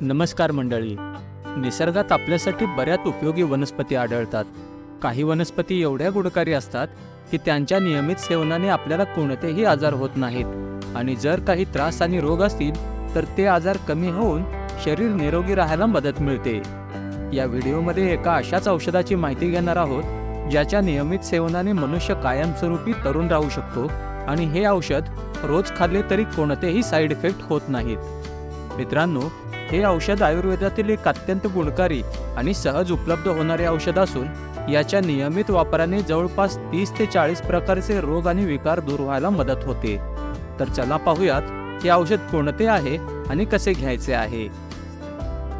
नमस्कार मंडळी. निसर्गात आपल्यासाठी बऱ्याच उपयोगी वनस्पती आढळतात. काही वनस्पती एवढ्या गुणकारी असतात की त्यांच्या नियमित सेवनाने आपल्याला कोणतेही आजार होत नाहीत. आणि जर काही त्रास आणि रोग असतील तर ते आजार कमी होऊन शरीर निरोगी राहायला मदत मिळते. या व्हिडिओमध्ये एका अशाच औषधाची माहिती घेणार आहोत ज्याच्या नियमित सेवनाने मनुष्य कायमस्वरूपी तरुण राहू शकतो आणि हे औषध रोज खाल्ले तरी कोणतेही साईड इफेक्ट होत नाहीत. मित्रांनो हे औषध आयुर्वेदातील एक अत्यंत गुणकारी आणि सहज उपलब्ध होणारे औषध असून याच्या नियमित वापराने जवळपास तीस ते चाळीस प्रकारचे रोग आणि विकार दूर व्हायला मदत होते. तर चला पाहूयात हे औषध कोणते आहे आणि कसे घ्यायचे आहे?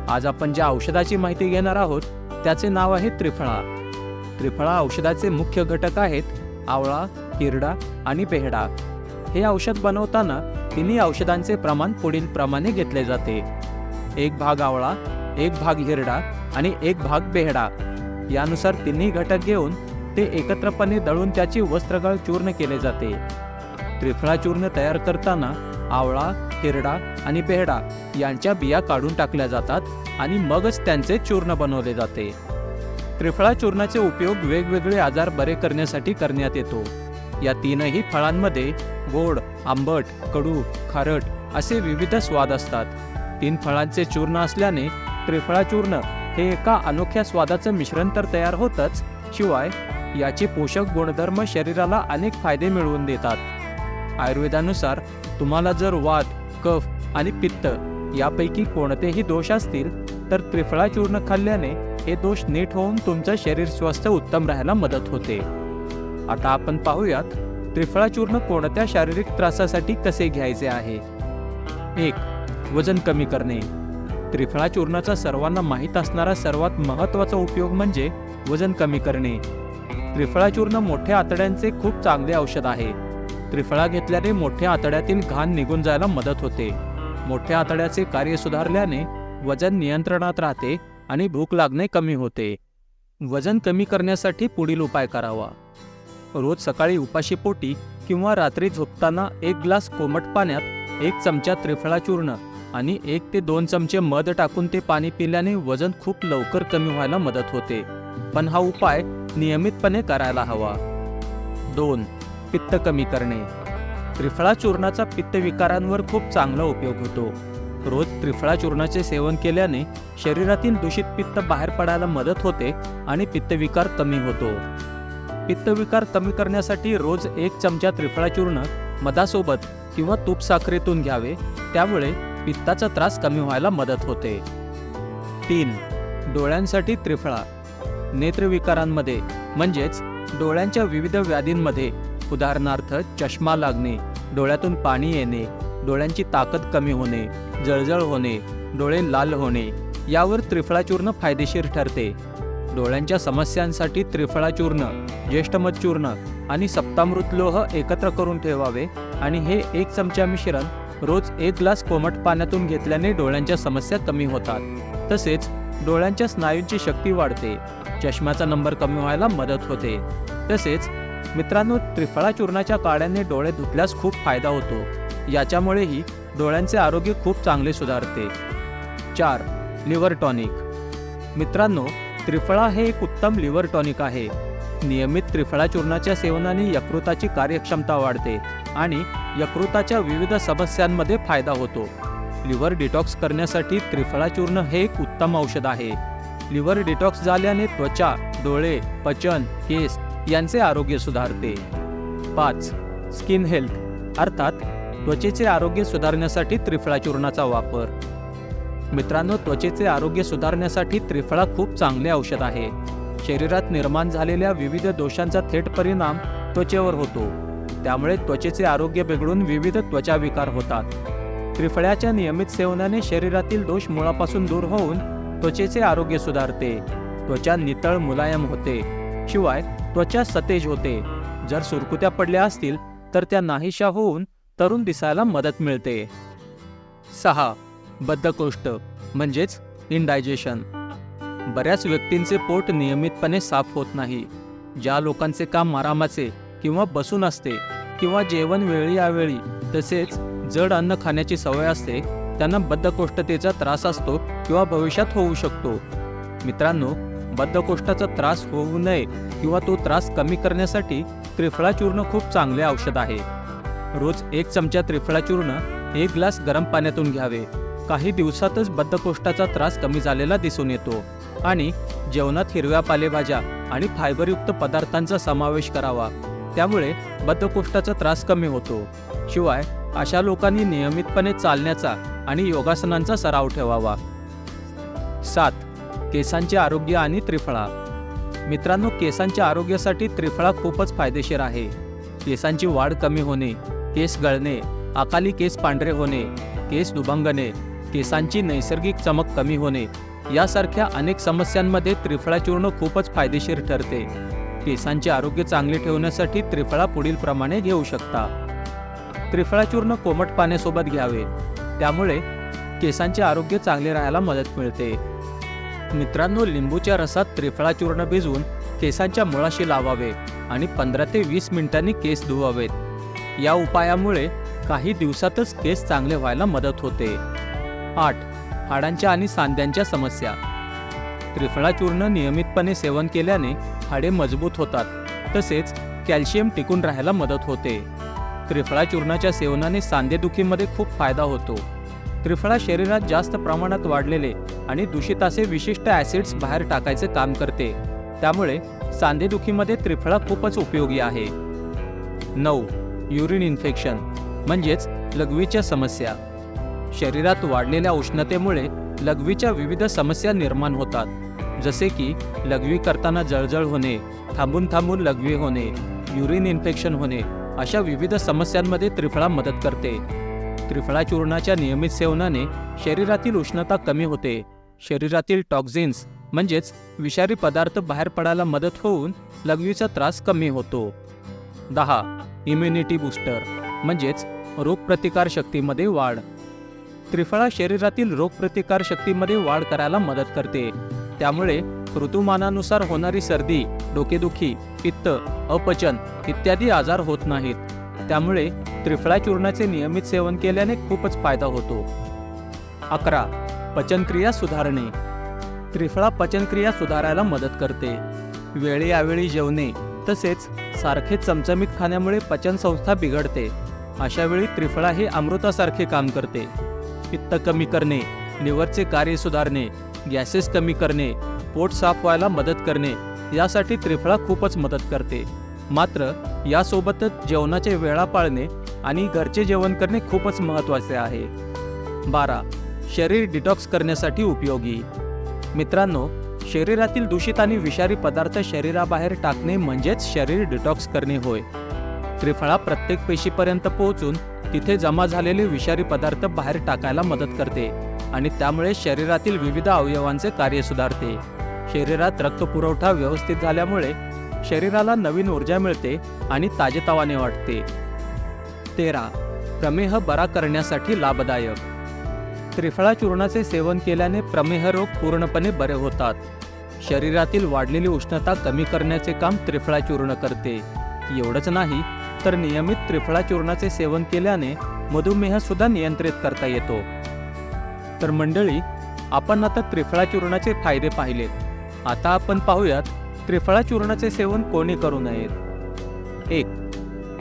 आज आपण ज्या औषधाची माहिती घेणार आहोत त्याचे नाव आहे त्रिफळा. त्रिफळा औषधाचे मुख्य घटक आहेत आवळा हिरडा आणि पेहडा हे औषध बनवताना तिन्ही औषधांचे प्रमाण पुढील प्रमाणे घेतले जाते. एक भाग आवळा एक भाग हिरडा आणि एक भाग बेहडा. यानुसार तिन्ही घटक घेऊन ते एकत्रपणे दळून त्याची वस्त्रगाळ चूर्ण केले जाते. त्रिफळा चूर्ण तयार करताना आवळा हिरडा आणि बेहडा यांच्या बिया काढून टाकल्या जातात आणि मगच त्यांचे चूर्ण बनवले जाते. त्रिफळा चूर्णाचे उपयोग वेगवेगळे आजार बरे करण्यासाठी करण्यात येतो. या तीनही फळांमध्ये गोड आंबट कडू खारट असे विविध स्वाद असतात. तीन फळांचे चूर्ण असल्याने त्रिफळा चूर्ण हे एका अनोख्या स्वादाचं मिश्रण तर तयार होतच. शिवाय याचे पोषक गुणधर्म शरीराला अनेक फायदे मिळवून देतात. आयुर्वेदानुसार तुम्हाला जर वात कफ आणि पित्त यापैकी कोणतेही दोष असतील तर त्रिफळा चूर्ण खाल्ल्याने हे दोष नीट होऊन तुमचं शरीर स्वस्थ उत्तम राहायला मदत होते. आता आपण पाहूयात त्रिफळा चूर्ण कोणत्या शारीरिक त्रासासाठी कसे घ्यायचे आहे? एक वजन कमी करणे. त्रिफळा चूर्णाचा सर्वांना माहीत असणारा सर्वात महत्त्वाचा उपयोग म्हणजे वजन कमी करणे. त्रिफळा चूर्ण मोठ्या आतड्यांचे खूप चांगले औषध आहे. त्रिफळा घेतल्याने मोठ्या आतड्यातील घाण निघून जायला मदत होते. मोठ्या आतड्याचे कार्य सुधारल्याने वजन नियंत्रणात राहते आणि भूक लागणे कमी होते. वजन कमी करण्यासाठी पुढील उपाय करावा. रोज सकाळी उपाशीपोटी किंवा रात्री झोपताना एक ग्लास कोमट पाण्यात एक चमचा त्रिफळा चूर्ण आणि एक ते दोन चमचे मध टाकून ते पाणी पिल्याने वजन खूप लवकर कमी व्हायला मदत होते. पण हा उपाय नियमितपणे करायला हवा. दोन पित्त कमी करणे. त्रिफळा चूर्णाचा पित्त विकारांवर खूप चांगला उपयोग होतो. रोज त्रिफळा चूर्णाचे सेवन केल्याने शरीरातील दूषित पित्त बाहेर पडायला मदत होते आणि पित्तविकार कमी होतो. पित्तविकार कमी करण्यासाठी रोज एक चमचा त्रिफळा चूर्ण मधासोबत किंवा तूप साखरेतून घ्यावे. त्यामुळे पित्ताचा त्रास कमी व्हायला मदत होते. तीन डोळ्यांसाठी त्रिफळा. नेत्रविकारांमध्ये म्हणजेच डोळ्यांच्या विविध व्याधींमध्ये उदाहरणार्थ चष्मा लागणे डोळ्यातून पाणी येणे डोळ्यांची ताकद कमी होणे जळजळ होणे डोळे लाल होणे यावर त्रिफळाचूर्ण फायदेशीर ठरते. डोळ्यांच्या समस्यांसाठी त्रिफळाचूर्ण ज्येष्ठमधचूर्ण चूर्ण आणि सप्तामृत लोह एकत्र करून ठेवावे आणि हे एक चमचा मिश्रण रोज एक ग्लास कोमट पाण्यातून घेतल्याने डोळ्यांच्या समस्या कमी होतात. तसेच डोळ्यांच्या स्नायूंची शक्ती वाढते. चष्म्याचा नंबर कमी व्हायला मदत होते. तसेच मित्रांनो त्रिफळा चूर्णाच्या काड्याने डोळे धुतल्यास खूप फायदा होतो. याच्यामुळेही डोळ्यांचे आरोग्य खूप चांगले सुधारते. चार लिव्हर टॉनिक. मित्रांनो त्रिफळा हे एक उत्तम लिव्हर टॉनिक आहे. नियमित त्रिफळा चूर्णाच्या सेवनाने यकृताची कार्यक्षमता वाढते. आणि यकृताच्या विविध समस्यांमध्ये फायदा होतो. लिव्हर डिटॉक्स करण्यासाठी त्रिफळा चूर्ण हे एक उत्तम औषध आहे. लिव्हर डिटॉक्स झाल्याने त्वचा डोळे पचन केस यांचे आरोग्य सुधारते. पाच स्किन हेल्थ अर्थात त्वचेचे आरोग्य सुधारण्यासाठी त्रिफळा चूर्णाचा वापर. मित्रांनो त्वचेचे आरोग्य सुधारण्यासाठी त्रिफळा खूप चांगले औषध आहे. शरीरात निर्माण झालेल्या विविध दोषांचा थेट परिणाम त्वचेवर होतो. त्यामुळे त्वचेचे आरोग्य बिघडून विविध त्वचा विकार होतात. त्रिफळ्याच्या नियमित सेवनाने शरीरातील दोष मुळापासून दूर होऊन त्वचेचे आरोग्य सुधारते. त्वचा नितळ मुलायम होते. शिवाय त्वचा सतेज होते. जर सुरकुत्या पडल्या असतील तर त्या नाहीशा होऊन तरुण दिसायला मदत मिळते. सहा. बद्धकोष्ठ म्हणजेच इनडायजेशन बऱ्याच व्यक्तींचे पोट नियमितपणे साफ होत नाही. ज्या लोकांचे काम आरामाचे किंवा बसून असते किंवा जेवण वेळी यावेळी तसेच जड अन्न खाण्याची सवय असते त्यांना बद्धकोष्ठतेचा त्रास असतो किंवा भविष्यात होऊ शकतो. मित्रांनो बद्धकोष्ठाचा त्रास होऊ नये किंवा तो त्रास कमी करण्यासाठी त्रिफळा चूर्ण खूप चांगले औषध आहे. रोज एक चमचा त्रिफळा चूर्ण एक ग्लास गरम पाण्यातून घ्यावे. काही दिवसातच बद्धकोष्ठाचा त्रास कमी झालेला दिसून येतो आणि जेवणात हिरव्या पालेभाज्या आणि फायबरयुक्त पदार्थांचा समावेश करावा. त्यामुळे बद्धकोष्ठाचा त्रास कमी होतो. शिवाय अशा लोकांनी नियमितपणे चालण्याचा आणि योगासनांचा सराव ठेवावा. सात केसांचे आरोग्य आणि त्रिफळा. मित्रांनो केसांच्या आरोग्यासाठी त्रिफळा खूपच फायदेशीर आहे. केसांची वाढ कमी होणे केस गळणे अकाली केस पांढरे होणे केस दुभंगणे केसांची नैसर्गिक चमक कमी होणे यासारख्या अनेक समस्यांमध्ये त्रिफळा चूर्ण खूपच फायदेशीर ठरते. केसांचे आरोग्य चांगले ठेवण्यासाठी त्रिफळा पुढील प्रमाणे घेऊ शकता. त्रिफळा चूर्ण कोमट पाण्यासोबत घ्यावे. त्यामुळे केसांचे आरोग्य चांगले राहायला मदत मिळते. मित्रांनो लिंबूच्या रसात त्रिफळा चूर्ण भिजवून केसांच्या मुळाशी लावावे आणि पंधरा ते वीस मिनिटांनी केस धुवावेत. या उपायामुळे काही दिवसातच केस चांगले व्हायला मदत होते. आठ. हाडांच्या आणि सांध्यांच्या समस्या. त्रिफळा चूर्ण नियमितपणे सेवन केल्याने हाडे मजबूत होतात. तसेच कॅल्शियम टिकून राहायला मदत होते. त्रिफळा चूर्णाच्या सेवनाने सांधेदुखीमध्ये खूप फायदा होतो. त्रिफळा शरीरात जास्त प्रमाणात वाढलेले आणि दूषित असे विशिष्ट ॲसिड्स बाहेर टाकायचे काम करते. त्यामुळे सांधेदुखीमध्ये त्रिफळा खूपच उपयोगी आहे. नऊ. युरिन इन्फेक्शन म्हणजेच लघवीच्या समस्या. शरीरात वाढलेल्या उष्णतेमुळे लघवीच्या विविध समस्या निर्माण होतात. जसे की लघवी करताना जळजळ होणे थांबून थांबून लघवी होणे युरिन इन्फेक्शन होणे अशा विविध समस्यांमध्ये त्रिफळा मदत करते. त्रिफळा चूर्णाच्या नियमित सेवनाने शरीरातील उष्णता कमी होते. शरीरातील टॉक्झिन्स म्हणजेच विषारी पदार्थ बाहेर पडायला मदत होऊन लघवीचा त्रास कमी होतो. दहा इम्युनिटी बूस्टर म्हणजेच रोगप्रतिकार शक्तीमध्ये वाढ. त्रिफळा शरीरातील रोगप्रतिकार शक्तीमध्ये वाढ करायला मदत करते. त्यामुळे ऋतुमानानुसार होणारी सर्दी डोकेदुखी पित्त अपचन इत्यादी आजार होत नाहीत. त्यामुळे त्रिफळा चूर्णाचे नियमित सेवन केल्याने खूपच फायदा होतो. अकरा. पचनक्रिया सुधारणे. त्रिफळा पचनक्रिया सुधारायला मदत करते. वेळेआवेळी जेवणे तसेच सारखे चमचमीत खाण्यामुळे पचनसंस्था बिघडते. अशावेळी त्रिफळा हे अमृतासारखे काम करते. पित्त कमी करणे लिव्हरचे कार्य सुधारणे गॅसेस कमी करणे पोट साफ व्हायला मदत करणे यासाठी त्रिफळा खूपच मदत करते. मात्र यासोबतच जेवणाचे वेळा पाळणे आणि घरचे जेवण करणे खूपच महत्त्वाचे आहे. बारा. शरीर डिटॉक्स करण्यासाठी उपयोगी. मित्रांनो शरीरातील दूषित आणि विषारी पदार्थ शरीराबाहेर टाकणे म्हणजेच शरीर डिटॉक्स करणे होय. त्रिफळा प्रत्येक पेशीपर्यंत पोहोचून तिथे जमा झालेले विषारी पदार्थ बाहेर टाकायला मदत करते. आणि त्यामुळे शरीरातील विविध अवयवांचे कार्य सुधारते. शरीरात रक्तपुरवठा व्यवस्थित झाल्यामुळे शरीराला नवीन ऊर्जा मिळते आणि ताजेतवाने वाटते तेरा. प्रमेह बरा करण्यासाठी लाभदायक. त्रिफळा चूर्णाचे सेवन केल्याने प्रमेह रोग पूर्णपणे बरे होतात. शरीरातील वाढलेली उष्णता कमी करण्याचे काम त्रिफळा चूर्ण करते. एवढंच नाही तर नियमित त्रिफळा चूर्णाचे सेवन केल्याने मधुमेह सुद्धा नियंत्रित करता येतो. तर मंडळी आपण आता त्रिफळा चूर्णाचे फायदे पाहिलेत. आता आपण पाहूयात त्रिफळा चूर्णाचे सेवन कोणी करू नयेत एक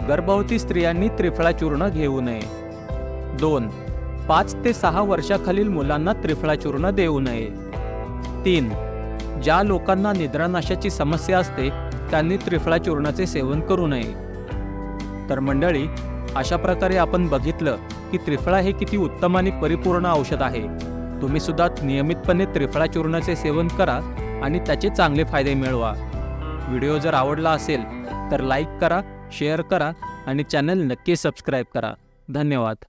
गर्भवती स्त्रियांनी त्रिफळा चूर्ण घेऊ नये. दोन पाच ते सहा वर्षाखालील मुलांना त्रिफळा चूर्ण देऊ नये. तीन ज्या लोकांना निद्रानाशाची समस्या असते त्यांनी त्रिफळा चूर्णाचे सेवन करू नये. तर मंडळी अशा प्रकारे आपण बघितलं की त्रिफळा हे किती उत्तम आणि परिपूर्ण औषध आहे. तुम्ही सुद्धा नियमितपणे त्रिफळा चूर्णाचे सेवन करा आणि त्याचे चांगले फायदे मिळवा. व्हिडिओ जर आवडला असेल तर लाईक करा शेअर करा आणि चॅनल नक्की सबस्क्राईब करा. धन्यवाद.